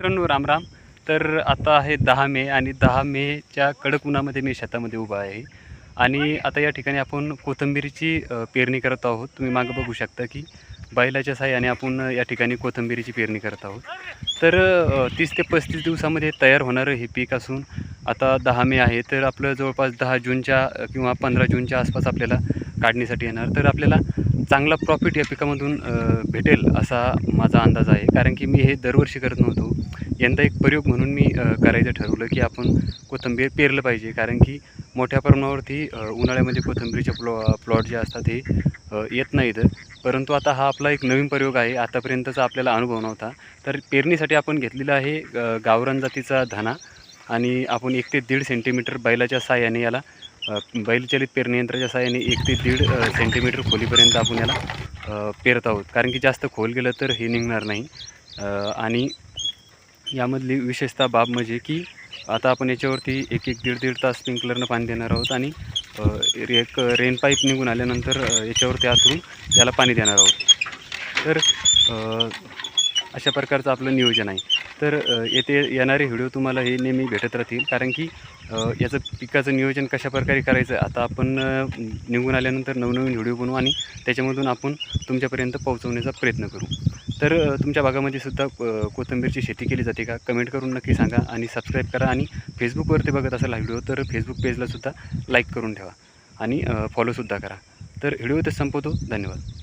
मित्रांनो राम राम. तर आता आहे दहा मे आणि दहा मेच्या कडक उन्हामध्ये मी शेतामध्ये उभा आहे. आणि आता या ठिकाणी आपण कोथिंबीरीची पेरणी करत आहोत. तुम्ही मागं बघू शकता की बैलाच्या साह्याने आपण या ठिकाणी कोथिंबीरीची पेरणी करत आहोत. तर तीस ते पस्तीस दिवसामध्ये तयार होणारं हे पीक असून आता दहा मे आहे. तर आपलं जवळपास दहा जूनच्या किंवा पंधरा जूनच्या आसपास आपल्याला काढणीसाठी येणार. तर आपल्याला चांगला प्रॉफिट या पिकामधून भेटेल असा माझा अंदाज आहे. कारण की मी हे दरवर्षी करत नव्हतो. यंदा एक प्रयोग म्हणून मी करायचं ठरवलं की आपण कोथिंबीर पेरलं पाहिजे. कारण की मोठ्या प्रमाणावरती उन्हाळ्यामध्ये कोथंबीरचे प्लॉ प्लॉट जे असतात हे येत नाहीत. परंतु आता हा आपला एक नवीन प्रयोग आहे. आतापर्यंतचा आपल्याला अनुभव नव्हता. तर पेरणीसाठी आपण घेतलेला आहे अ, गावरान जातीचा धना आणि आपण एक ते दीड सेंटीमीटर बैलाच्या साह्याने याला बैलचलित पेरणी यंत्राच्या साह्याने एक ते दीड सेंटीमीटर खोलीपर्यंत आपण याला पेरत आहोत. कारण की जास्त खोल गेलं तर हे निघणार नाही. आणि यामधली विशेषतः बाब म्हणजे की आता आपण याच्यावरती एक एक दीड दीड तास स्प्रिंकलरनं पाणी देणार आहोत आणि एक रेन पाईप निघून आल्यानंतर याच्यावरती आतून याला पाणी देणार आहोत. तर अशा प्रकारचं आपलं नियोजन आहे. तर येथे येणारे व्हिडिओ तुम्हाला हे नेहमी भेटत राहतील. कारण की याचं पिकाचं नियोजन कशा प्रकारे करायचं आता आपण निघून आल्यानंतर नवनवीन व्हिडिओ बनवू आणि त्याच्यामधून आपण तुमच्यापर्यंत पोहोचवण्याचा प्रयत्न करू. तर तुमच्या भागामध्ये सुद्धा कोथिंबीरची शेती केली जाते का? कमेंट करून नक्की सांगा आणि सबस्क्राईब करा आणि फेसबुकवरती बघत असाल हा व्हिडिओ तर फेसबुक पेजला सुद्धा लाईक करून ठेवा आणि फॉलोसुद्धा करा. तर व्हिडिओ तर संपवतो. धन्यवाद.